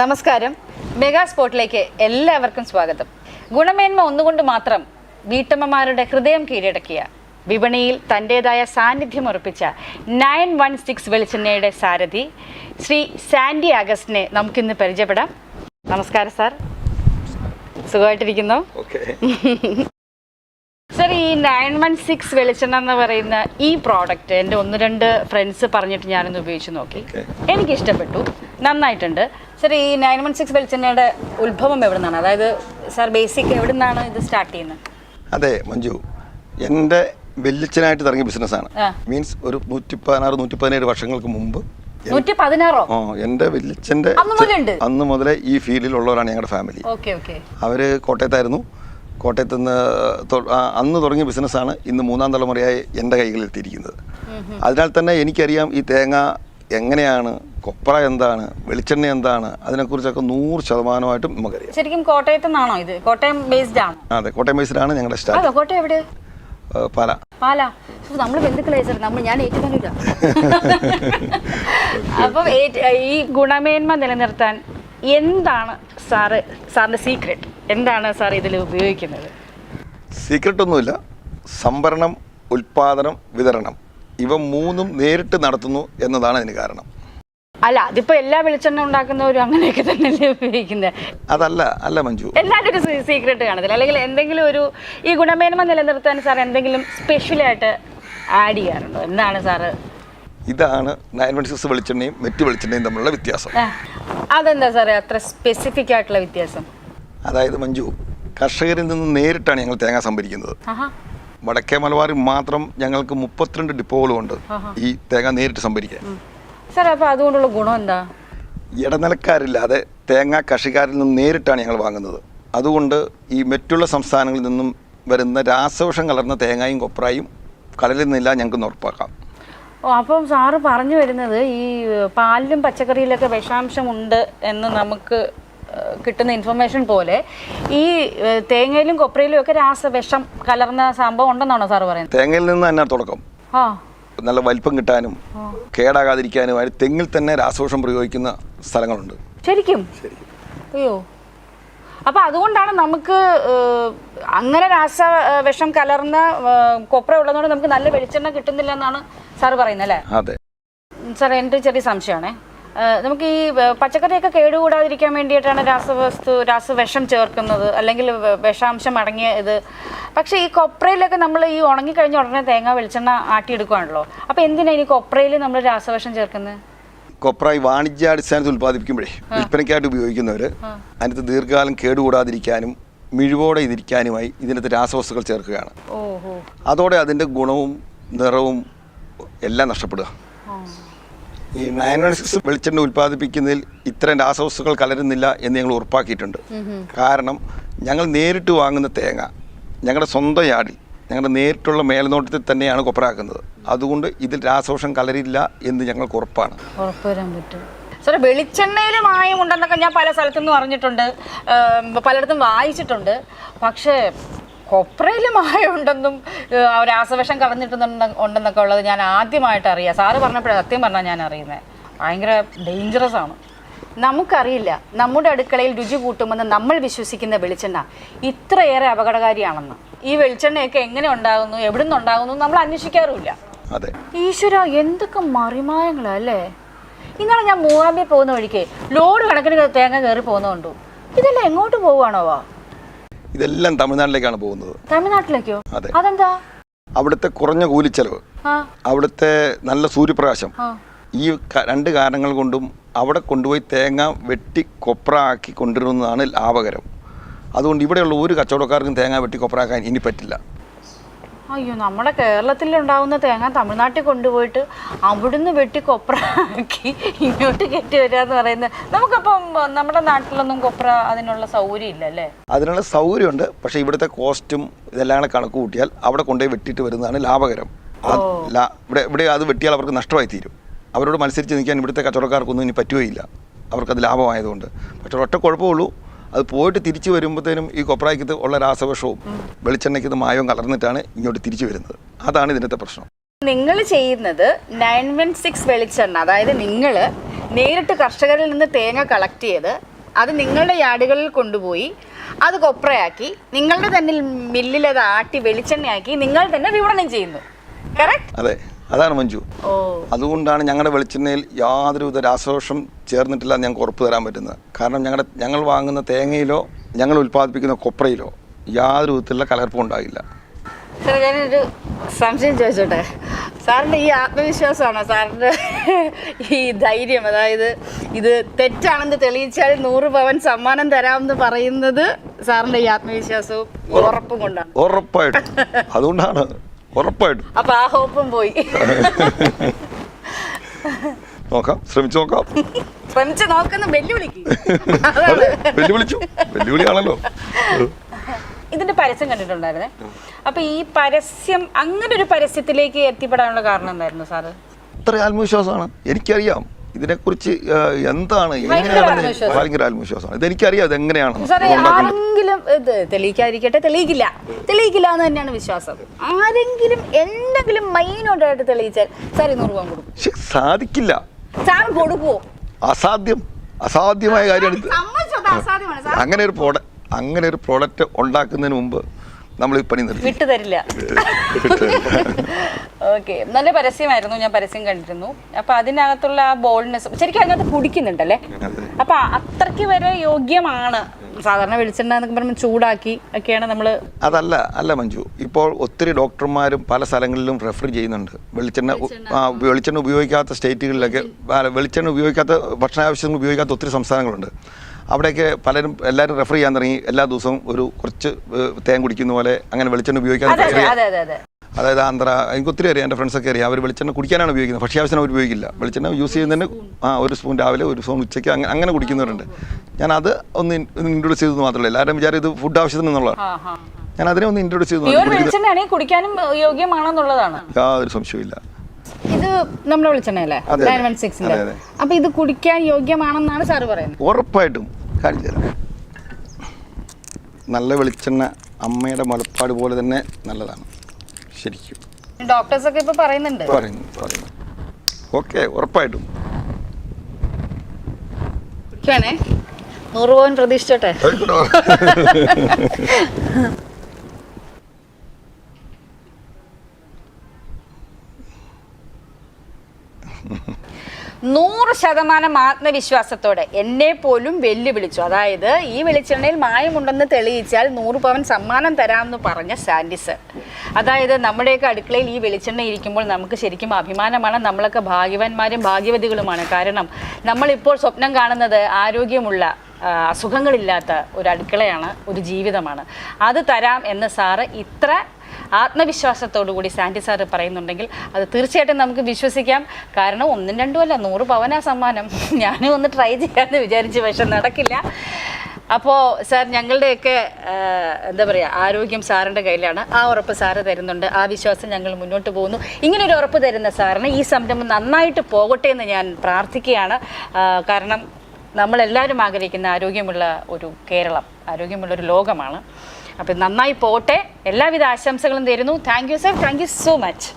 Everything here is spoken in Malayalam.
നമസ്കാരം. മെഗാ സ്പോട്ടിലേക്ക് എല്ലാവർക്കും സ്വാഗതം. ഗുണമേന്മ ഒന്നുകൊണ്ട് മാത്രം വീട്ടമ്മമാരുടെ ഹൃദയം കീഴടക്കിയ വിപണിയിൽ തന്റെതായ സാന്നിധ്യം ഉറപ്പിച്ച നയൻ വൺ സിക്സ് വെളിച്ചെണ്ണയുടെ സാരഥി ശ്രീ സാൻഡി അഗസ്റ്റിനെ നമുക്കിന്ന് പരിചയപ്പെടാം. നമസ്കാരം സാർ. സുഖമായിട്ടിരിക്കുന്നു. സർ ഈ നയൻ വൺ സിക്സ് വെളിച്ചെണ്ണ എന്ന് പറയുന്ന ഈ പ്രോഡക്റ്റ് എന്റെ ഒന്ന് രണ്ട് ഫ്രണ്ട്സ് പറഞ്ഞിട്ട് ഞാനൊന്ന് ഉപയോഗിച്ച് നോക്കി. എനിക്ക് ഇഷ്ടപ്പെട്ടു നന്നായിട്ടുണ്ട്. സർ ഈ നയൻ വൺ സിക്സ് വെളിച്ചെണ്ണയുടെ ഉത്ഭവം എവിടെ നിന്നാണ് അതായത് സാർ ബേസിക് എവിടെ നിന്നാണ് ഇത് സ്റ്റാർട്ട് ചെയ്യുന്നത്? അതെ മഞ്ജു. എന്റെ വെല്ലിച്ചനായിട്ട് തുടങ്ങിയ ബിസിനസ്സാണ്. മീൻസ് ഒരു നൂറ്റി പതിനാറ് നൂറ്റി പതിനേഴ് വർഷങ്ങൾക്ക് മുമ്പ് എന്റെ വെല്ലിച്ചന്റെ അന്ന് മുതലേ ഈ ഫീൽഡിലുള്ളവരാണ് ഞങ്ങളുടെ ഫാമിലി അവർ കോട്ടയത്തായിരുന്നു. കോട്ടയത്ത് നിന്ന് അന്ന് തുടങ്ങിയ ബിസിനസ്സാണ് ഇന്ന് മൂന്നാം തലമുറയായി എന്റെ കൈകളിലെത്തിയിരിക്കുന്നത് അതിനാൽ തന്നെ എനിക്കറിയാം ഈ തേങ്ങ എങ്ങനെയാണ് കൊപ്ര എന്താണ് വെളിച്ചെണ്ണ എന്താണ് അതിനെക്കുറിച്ചൊക്കെ നൂറ് ശതമാനമായിട്ടും നമുക്കറിയാം. ശരിക്കും കോട്ടയത്ത് നിന്നാണോ ഇത്? കോട്ടയം ബേസ്ഡ് ആണ്? അതെ കോട്ടയം ബേസ്ഡ് ആണ് ഞങ്ങളുടെ സ്റ്റാർട്ട് കോട്ടയം എവിടെ? പാല. പാല? നമ്മൾ ബന്ധുക്കളായി സാർ നമ്മൾ ഞാൻ ഏറ്റുമാനില്ല അപ്പം ഈ ഗുണമേന്മ നിലനിർത്താൻ എന്താണ് സാറ് സാറിന്റെ സീക്രട്ട് എന്താണ് സാർ ഇതിൽ ഉപയോഗിക്കുന്നത്? സീക്രട്ട് ഒന്നുമില്ല. സംഭരണം ഉൽപാദനം വിതരണം. ഇവ മൂന്നും നേരിട്ട് നടത്തുന്നു എന്നതാണ് അതിന് കാരണം. അല്ല അതിപ്പോ എല്ലാ വെളിച്ചെണ്ണ ഉണ്ടാക്കുന്നവരും അങ്ങനെയൊക്കെ തന്നെയല്ലേ ഉപയോഗിക്കുന്നത്? അതല്ല അല്ല മഞ്ജു. എല്ലാവരും ഒരു സീക്രട്ട് കാണത്തില്ല. അല്ലെങ്കിൽ എന്തെങ്കിലും ഒരു ഈ ഗുണമേന്മ നിലനിർത്താൻ സാർ എന്തെങ്കിലും സ്പെഷ്യലായിട്ട് ആഡ് ചെയ്യാറുണ്ടോ? എന്താണ് സാറ് ഇതാണ് നയൻ വൺ സിക്സ് വെളിച്ചെണ്ണയും മെറ്റ് വെളിച്ചെണ്ണയും തമ്മിലുള്ള വ്യത്യാസം. അതെന്താ സാറേ? അത്ര സ്പെസിഫിക് ആയിട്ടുള്ള വ്യത്യാസം. അതായത് മഞ്ജു കർഷകരിൽ നിന്ന് നേരിട്ടാണ് ഞങ്ങൾ തേങ്ങ സംഭരിക്കുന്നത്. വടക്കേ മലബാറിൽ മാത്രം ഞങ്ങൾക്ക് മുപ്പത്തിരണ്ട് ഡിപ്പോകളുണ്ട് ഈ തേങ്ങ നേരിട്ട് സംഭരിക്കാൻ. സാർ അപ്പോൾ അതുകൊണ്ടുള്ള ഗുണം എന്താ? ഇടനിലക്കാരില്ലാതെ തേങ്ങ കൃഷിക്കാരിൽ നിന്ന് നേരിട്ടാണ് ഞങ്ങൾ വാങ്ങുന്നത്. അതുകൊണ്ട് ഈ മറ്റുള്ള സംസ്ഥാനങ്ങളിൽ നിന്നും വരുന്ന രാസവശം കലർന്ന തേങ്ങയും കൊപ്രായും കടലിൽ നിന്നില്ല ഞങ്ങൾക്ക് ഉറപ്പാക്കാം. ഓ അപ്പം സാറ് പറഞ്ഞു വരുന്നത് ഈ പാലിലും പച്ചക്കറിയിലൊക്കെ വിഷാംശമുണ്ട് എന്ന് നമുക്ക് കിട്ടുന്ന ഇൻഫർമേഷൻ പോലെ ഈ തേങ്ങയിലും കൊപ്രയിലും ഒക്കെ രാസവിഷം കലർന്ന സംഭവം ഉണ്ടെന്നാണോ സാറ് പറയുന്നത്? തേങ്ങയിൽ നിന്ന് തന്നെ തുടക്കം. ആ. നല്ല വലിപ്പം കിട്ടാനും കേടാകാതിരിക്കാനും അതിന് തെങ്ങിൽ തന്നെ രാസവിഷം പ്രയോഗിക്കുന്ന സ്ഥലങ്ങളുണ്ട്. ശരിക്കും? അയ്യോ. അപ്പൊ അതുകൊണ്ടാണ് നമുക്ക് അങ്ങനെ രാസ വിഷം കലർന്ന കൊപ്ര ഉള്ളതുകൊണ്ട് നമുക്ക് നല്ല വെളിച്ചെണ്ണ കിട്ടുന്നില്ല എന്നാണ് സാറ് പറയുന്നല്ലേ? അതെ. സാർ എന്റെ ചെറിയ സംശയമാണേ. നമുക്ക് ഈ പച്ചക്കറിയൊക്കെ കേടുകൂടാതിരിക്കാൻ വേണ്ടിയിട്ടാണ് രാസവസ്തു രാസവിഷം ചേർക്കുന്നത് അല്ലെങ്കിൽ വിഷാംശം അടങ്ങിയ ഇത്. പക്ഷേ ഈ കൊപ്രയിലൊക്കെ നമ്മൾ ഈ ഉണങ്ങിക്കഴിഞ്ഞ ഉടനെ തേങ്ങ വെളിച്ചെണ്ണ ആട്ടിയെടുക്കുകയാണല്ലോ അപ്പോൾ എന്തിനാണ് ഈ കൊപ്രയിൽ നമ്മൾ രാസവിഷം ചേർക്കുന്നത് കൊപ്ര ഈ വാണിജ്യാടിസ്ഥാനത്തിൽ ഉൽപ്പാദിപ്പിക്കുമ്പോഴേ വിൽപ്പനയ്ക്കായിട്ട് ഉപയോഗിക്കുന്നവർ അതിനകത്ത് ദീർഘകാലം കേടുകൂടാതിരിക്കാനും മിഴിവോടെ ഇതിരിക്കാനുമായി ഇതിനകത്ത് രാസവസ്തുക്കൾ ചേർക്കുകയാണ്. അതോടെ അതിന്റെ ഗുണവും നിറവും എല്ലാം നഷ്ടപ്പെടുക. ഈ നയൻ വൺ സിക്സ് വെളിച്ചെണ്ണ ഉൽപ്പാദിപ്പിക്കുന്നതിൽ ഇത്തരം രാസവസ്തുക്കൾ കലരുന്നില്ല എന്ന് ഞങ്ങൾ ഉറപ്പാക്കിയിട്ടുണ്ട്. കാരണം ഞങ്ങൾ നേരിട്ട് വാങ്ങുന്ന തേങ്ങ ഞങ്ങളുടെ സ്വന്തം യാടിൽ ഞങ്ങളുടെ നേരിട്ടുള്ള മേൽനോട്ടത്തിൽ തന്നെയാണ് കൊപ്രാക്കുന്നത്. അതുകൊണ്ട് ഇതിൽ രാസവശം കലരില്ല എന്ന് ഞങ്ങൾക്ക് ഉറപ്പാണ്. സാറേ വെളിച്ചെണ്ണയിൽ മായമുണ്ടെന്നൊക്കെ ഞാൻ പല സ്ഥലത്തുനിന്നും അറിഞ്ഞിട്ടുണ്ട്. പലയിടത്തും വായിച്ചിട്ടുണ്ട്. പക്ഷേ കൊപ്രയിൽ മായ ഉണ്ടെന്നും രാസവിഷം കളഞ്ഞിട്ടുണ്ടെന്ന് ഉണ്ടെന്നൊക്കെ ഉള്ളത് ഞാൻ ആദ്യമായിട്ട് അറിയാം. സാറ് പറഞ്ഞപ്പോഴാണ് സത്യം പറഞ്ഞാൽ ഞാൻ അറിയുന്നത് ഭയങ്കര ഡേഞ്ചറസ് ആണ്. നമുക്കറിയില്ല നമ്മുടെ അടുക്കളയിൽ രുചി കൂട്ടുമെന്ന് നമ്മൾ വിശ്വസിക്കുന്ന വെളിച്ചെണ്ണ ഇത്രയേറെ അപകടകാരിയാണെന്ന്. ഈ വെളിച്ചെണ്ണയൊക്കെ എങ്ങനെ ഉണ്ടാകുന്നു എവിടെ നിന്നുണ്ടാകുന്നു നമ്മൾ അന്വേഷിക്കാറുമില്ല. അതെ. ഈശ്വര എന്തൊക്കെ മറിമായങ്ങളാ അല്ലേ? ഇന്നലെ ഞാൻ മൂവാമ്പിൽ പോകുന്ന വഴിക്ക് ലോഡ് കണക്കിന് തേങ്ങ കയറി പോകുന്നുണ്ടു ഇതെല്ലാം എങ്ങോട്ട് പോവുകയാണോ? വാ ഇതെല്ലാം തമിഴ്നാട്ടിലേക്കാണ് പോകുന്നത്. തമിഴ്നാട്ടിലേക്കോ? അതെ. അതെന്താ? അവിടുത്തെ കുറഞ്ഞ കൂലിച്ചെലവ് അവിടുത്തെ നല്ല സൂര്യപ്രകാശം ഈ രണ്ട് കാരണങ്ങൾ കൊണ്ടും അവിടെ കൊണ്ടുപോയി തേങ്ങ വെട്ടി കൊപ്ര ആക്കി കൊണ്ടുവരുന്നതാണ് ലാഭകരം. അതുകൊണ്ട് ഇവിടെയുള്ള ഒരു കച്ചവടക്കാർക്കും തേങ്ങ വെട്ടി കൊപ്രാക്കാൻ ഇനി പറ്റില്ല. അയ്യോ നമ്മുടെ കേരളത്തിൽ ഉണ്ടാവുന്ന തേങ്ങ തമിഴ്നാട്ടിൽ കൊണ്ടുപോയിട്ട് അവിടുന്ന് വെട്ടി കൊപ്ര ആക്കി ഇങ്ങോട്ട് കയറ്റി വരിക എന്ന് പറയുന്നത് നമുക്കപ്പം നമ്മുടെ നാട്ടിലൊന്നും കൊപ്ര അതിനുള്ള സൗകര്യം ഇല്ല അല്ലേ അതിനുള്ള സൗകര്യമുണ്ട്. പക്ഷേ ഇവിടുത്തെ കോസ്റ്റും ഇതെല്ലാം കൂടെ കണക്ക് കൂട്ടിയാൽ അവിടെ കൊണ്ടുപോയി വെട്ടിയിട്ട് വരുന്നതാണ് ലാഭകരം. ഇവിടെ ഇവിടെ അത് വെട്ടിയാൽ അവർക്ക് നഷ്ടമായി തീരും. അവരോട് മത്സരിച്ച് നിൽക്കാൻ ഇവിടുത്തെ കച്ചവടക്കാർക്കൊന്നും ഇനി പറ്റുകയില്ല. അവർക്കത് ലാഭമായതുകൊണ്ട്. പക്ഷേ ഒറ്റ കുഴപ്പമുള്ളൂ അത് പോയിട്ട് തിരിച്ചു വരുമ്പോഴത്തേനും ഈ കൊപ്രായ്ക്കത്ത് ഉള്ള രാസവശവും വെളിച്ചെണ്ണയ്ക്കത്ത് മായവും കലർന്നിട്ടാണ് ഇങ്ങോട്ട് തിരിച്ചു വരുന്നത്. അതാണ് ഇതിനത്തെ പ്രശ്നം. നിങ്ങൾ ചെയ്യുന്നത് നയൻ വൺ സിക്സ് വെളിച്ചെണ്ണ അതായത് നിങ്ങൾ നേരിട്ട് കർഷകരിൽ നിന്ന് തേങ്ങ കളക്ട് ചെയ്ത് അത് നിങ്ങളുടെ യാർഡുകളിൽ കൊണ്ടുപോയി അത് കൊപ്രയാക്കി നിങ്ങളുടെ തന്നെ മില്ലിൽ അത് ആട്ടി വെളിച്ചെണ്ണയാക്കി നിങ്ങൾ തന്നെ വിപണനം ചെയ്യുന്നു. കറക്റ്റ് അതെ. അതാണ് മഞ്ജു. അതുകൊണ്ടാണ് ഞങ്ങളുടെ വെളിച്ചെണ്ണയിൽ യാതൊരുവിധ രാസദോഷം ചേർന്നിട്ടില്ല എന്ന് ഞങ്ങൾക്ക് ഉറപ്പ് തരാൻ പറ്റുന്നത്. കാരണം ഞങ്ങളുടെ ഞങ്ങൾ വാങ്ങുന്ന തേങ്ങയിലോ ഞങ്ങൾ ഉൽപ്പാദിപ്പിക്കുന്ന കൊപ്രയിലോ യാതൊരു വിധത്തിലുള്ള കലർപ്പും ഉണ്ടാകില്ല. സാർ ഞാനൊരു സംശയം ചോദിച്ചോട്ടെ? സാറിന്റെ ഈ ആത്മവിശ്വാസമാണോ? സാറിന്റെ ഈ ധൈര്യം അതായത് ഇത് തെറ്റാണെന്ന് തെളിയിച്ചാൽ നൂറ് പവൻ സമ്മാനം തരാമെന്ന് പറയുന്നത് സാറിന്റെ ഈ ആത്മവിശ്വാസവും ഉറപ്പും കൊണ്ടാണ്. ഉറപ്പായിട്ടും. അതുകൊണ്ടാണ് ഉറപ്പായിട്ടും. അപ്പൊ ആ ഹോപ്പും പോയി. നോക്കാം. ശ്രമിച്ചു നോക്കാം. ശ്രമിച്ചു നോക്കുന്ന വെല്ലുവിളിക്ക്. വെല്ലുവിളിച്ചു. വെല്ലുവിളിയാണല്ലോ. ഇതിന്റെ പരസ്യം കണ്ടിട്ടുണ്ടായിരുന്നേ? അപ്പൊ ഈ പരസ്യം അങ്ങനെ ഒരു പരസ്യത്തിലേക്ക് എത്തിപ്പെടാനുള്ള കാരണം എന്തായിരുന്നു സാറ്? അത്ര ആത്മവിശ്വാസമാണ്. എനിക്കറിയാം. ഇതിനെക്കുറിച്ച് എന്താണ് എങ്ങനെയാണ്. ഭയങ്കര ആത്മവിശ്വാസമാണ്. ഇതെനിക്കറിയാം ഇത് എങ്ങനെയാണ് ആരെങ്കിലും ഇത് തെളിയിക്കാതിരിക്കട്ടെ തെളിയിക്കില്ല. തെളിയിക്കില്ല എന്ന് തന്നെയാണ് വിശ്വാസം. ആരെങ്കിലും എന്തെങ്കിലും മൈനോട്ടായിട്ട് തെളിയിച്ചാൽ സാർ നൂറ് രൂപ കൊടുക്കും. സാധിക്കില്ല. സാർ കൊടുക്കുവോ? അസാധ്യം. അസാധ്യമായ കാര്യമാണ് അങ്ങനെ ഒരു പ്രോഡക്റ്റ് അങ്ങനെ ഒരു പ്രോഡക്റ്റ് ഉണ്ടാക്കുന്നതിന് മുമ്പ് നമ്മൾ ഈ പണി നിർത്തി. വിട്ടു തരില്ല ഓക്കെ നല്ല പരസ്യമായിരുന്നു ഞാൻ പരസ്യം കണ്ടിരുന്നു. അപ്പൊ അതിനകത്തുള്ള ആ ബോൾഡ്നെസ് ശരിക്കും അതിനകത്ത് കുടിക്കുന്നുണ്ടല്ലേ. അപ്പൊ അത്രയ്ക്ക് വരെ യോഗ്യമാണ്. സാധാരണ വെളിച്ചെണ്ണ എന്നൊക്കെ പറയുമ്പോൾ ചൂടാക്കി ഒക്കെയാണ് നമ്മൾ അതല്ല അല്ല മഞ്ജു. ഇപ്പോൾ ഒത്തിരി ഡോക്ടർമാരും പല സ്ഥലങ്ങളിലും റെഫർ ചെയ്യുന്നുണ്ട്. വെളിച്ചെണ്ണ വെളിച്ചെണ്ണ. ഉപയോഗിക്കാത്ത സ്റ്റേറ്റുകളിലൊക്കെ വെളിച്ചെണ്ണ ഉപയോഗിക്കാത്ത ഭക്ഷണ ആവശ്യങ്ങൾ ഉപയോഗിക്കാത്ത ഒത്തിരി സംസ്ഥാനങ്ങളുണ്ട്. അവിടെയൊക്കെ പലരും എല്ലാവരും റെഫർ ചെയ്യാൻ തുടങ്ങി. എല്ലാ ദിവസവും ഒരു കുറച്ച് തേൻ കുടിക്കുന്ന പോലെ അങ്ങനെ വെളിച്ചെണ്ണ ഉപയോഗിക്കാൻ അതെ അതെ അതെ അതെ അതായത് ആന്ധ്ര എനിക്ക് ഒത്തിരി അറിയാം എന്റെ ഫ്രണ്ട്സൊക്കെ അറിയാം. അവർ വെളിച്ചെണ്ണ കുടിക്കാനാണ് ഉപയോഗിക്കുന്നത്. ഭക്ഷ്യാവശ്യം അവർ ഉപയോഗിക്കില്ല. വെളിച്ചെണ്ണ യൂസ് ചെയ്യുന്നതിന് ആ ഒരു സ്പൂൺ രാവിലെ ഒരു സ്പൂൺ ഉച്ചയ്ക്ക് അങ്ങനെ അങ്ങനെ കുടിക്കുന്നവരുണ്ട്. ഞാൻ അത് ഒന്ന് ഇൻട്രൊഡ്യൂസ് ചെയ്തത് മാത്രമല്ല. എല്ലാവരും വിചാരം ഇത് ഫുഡ് ആവശ്യത്തിന് എന്നുള്ളതാണ്. ഞാൻ അതിനെ ഒന്ന് ഇൻട്രൊഡ്യൂസ് ചെയ്തു കുടിക്കാനും യോഗ്യമാണെന്നുള്ളതാണ്. യാതൊരു സംശയമില്ല ഇത് നമ്മുടെ വെളിച്ചെണ്ണയല്ലേ? Nine one സിക്സിന്റെ. അപ്പൊ ഇത് കുടിക്കാൻ യോഗ്യമാണെന്നാണ് സാർ പറയുന്നത്. ഉറപ്പായിട്ടും കാണിച്ചു തരാം. നല്ല വെളിച്ചെണ്ണ അമ്മയുടെ മുലപ്പാട് പോലെ തന്നെ നല്ലതാണ്. ശരിക്കും. ഡോക്ടേഴ്സ് ഒക്കെ ഇപ്പൊ പറയുന്നുണ്ട്. പറയുന്നു പറയുന്നു. ഓക്കെ ഉറപ്പായിട്ടും. കുടിക്കുവാണേ നൂറ് പവൻ പ്രതീക്ഷിച്ചോട്ടെ. നൂറ് ശതമാനം ആത്മവിശ്വാസത്തോടെ എന്നെ പോലും വെല്ലുവിളിച്ചു. അതായത് ഈ വെളിച്ചെണ്ണയിൽ മായമുണ്ടെന്ന് തെളിയിച്ചാൽ നൂറ് പവൻ സമ്മാനം തരാമെന്ന് പറഞ്ഞ സാൻഡിസ് അതായത് നമ്മുടെയൊക്കെ അടുക്കളയിൽ ഈ വെളിച്ചെണ്ണ ഇരിക്കുമ്പോൾ നമുക്ക് ശരിക്കും അഭിമാനമാണ്. നമ്മളൊക്കെ ഭാഗ്യവാന്മാരും ഭാഗ്യവതികളുമാണ്. കാരണം നമ്മളിപ്പോൾ സ്വപ്നം കാണുന്നത് ആരോഗ്യമുള്ള അസുഖങ്ങളില്ലാത്ത ഒരു അടുക്കളയാണ് ഒരു ജീവിതമാണ്. അത് തരാം എന്ന് സാറ് ഇത്ര ആത്മവിശ്വാസത്തോടു കൂടി സാൻഡി സാറ് പറയുന്നുണ്ടെങ്കിൽ അത് തീർച്ചയായിട്ടും നമുക്ക് വിശ്വസിക്കാം. കാരണം ഒന്നും രണ്ടും അല്ല നൂറ് പവനാ സമ്മാനം. ഞാനും ഒന്ന് ട്രൈ ചെയ്യാമെന്ന് വിചാരിച്ചു പക്ഷെ നടക്കില്ല. അപ്പോൾ സാർ ഞങ്ങളുടെയൊക്കെ എന്താ പറയുക ആരോഗ്യം സാറിന്റെ കയ്യിലാണ്. ആ ഉറപ്പ് സാറ് തരുന്നുണ്ട്. ആ വിശ്വാസം ഞങ്ങൾ മുന്നോട്ട് പോകുന്നു. ഇങ്ങനൊരു ഉറപ്പ് തരുന്ന സാറിന് ഈ സംരംഭം നന്നായിട്ട് പോകട്ടെ എന്ന് ഞാൻ പ്രാർത്ഥിക്കുകയാണ്. കാരണം നമ്മളെല്ലാവരും ആഗ്രഹിക്കുന്ന ആരോഗ്യമുള്ള ഒരു കേരളം ആരോഗ്യമുള്ള ഒരു ലോകമാണ്. അപ്പം നന്നായി പോട്ടെ. എല്ലാവിധ ആശംസകളും തരുന്നു thank you sir thank you so much